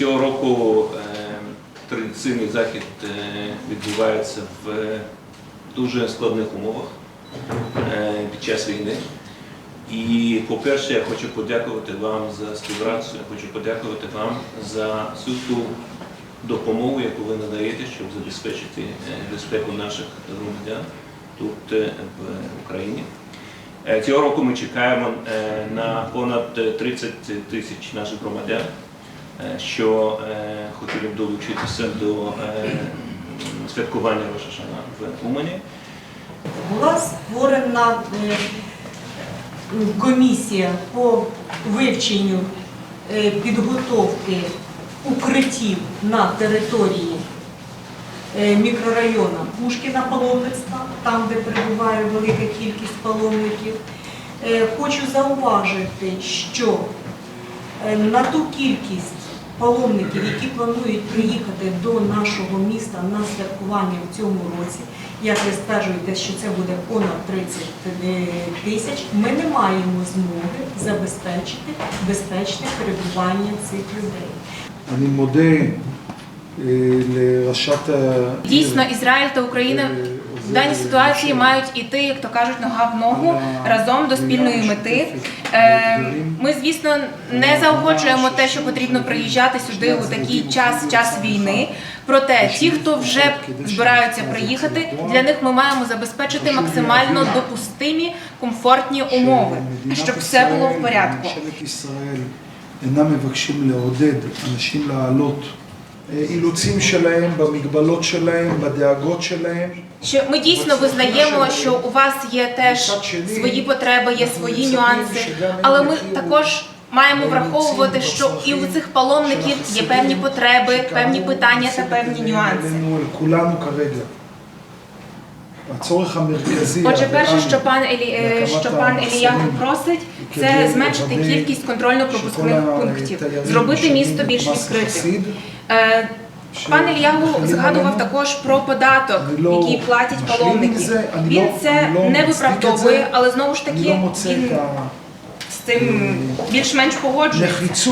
Цього року е, традиційний захід е, відбувається в дуже складних умовах е, під час війни. І, по-перше, я хочу подякувати вам за співпрацю, я хочу подякувати вам за всю ту допомогу, яку ви надаєте, щоб забезпечити безпеку наших громадян тут в Україні. Цього року ми чекаємо на понад е, 30 тисяч наших громадян, що е, хотіли б долучитися до е, святкування Рошашана в Умані. Була створена е, комісія по вивченню е, підготовки укриттів на території е, мікрорайону Пушкіна паломництва, там, де перебуває велика кількість паломників. Е, Хочу зауважити, що е, на ту кількість паломників, які планують приїхати до нашого міста на святкування в цьому році, як ви стверджуєте, що це буде понад 30 е, тисяч, ми не маємо змоги забезпечити безпечне перебування цих людей. Ані модель. Дійсно, е, Ізраїль та Україна е, в даній ситуації мають іти, як то кажуть, нога в ногу разом до спільної мети. Е, Ми, звісно, не заохочуємо те, що потрібно приїжджати сюди у такий час, час війни. Проте ті, хто вже збираються приїхати, для них ми маємо забезпечити максимально допустимі комфортні умови, מדינת щоб все було в ישראל, порядку. ממשלת ישראל אינם מבקשים לעודד אנשים לעלות. אה, אילוצים שלהם, במגבלות שלהם, בדאגות שלהם. Що ми дійсно визнаємо, що у вас є теж свої потреби, є свої нюанси, але ми також маємо враховувати, що і у цих паломників є певні потреби, певні питання та певні нюанси. אלינו, אל כולנו כרגע. הצורך המרכזי, Отже, перше, הריאלי, що пан Елі е, що пан Еліяху просить, це зменшити кількість контрольно-пропускних пунктів, зробити місто більш відкритим. Е, пан Ільягу згадував також про податок, який платять паломники. Він це не виправдовує, але знову ж таки він з цим більш-менш погоджується.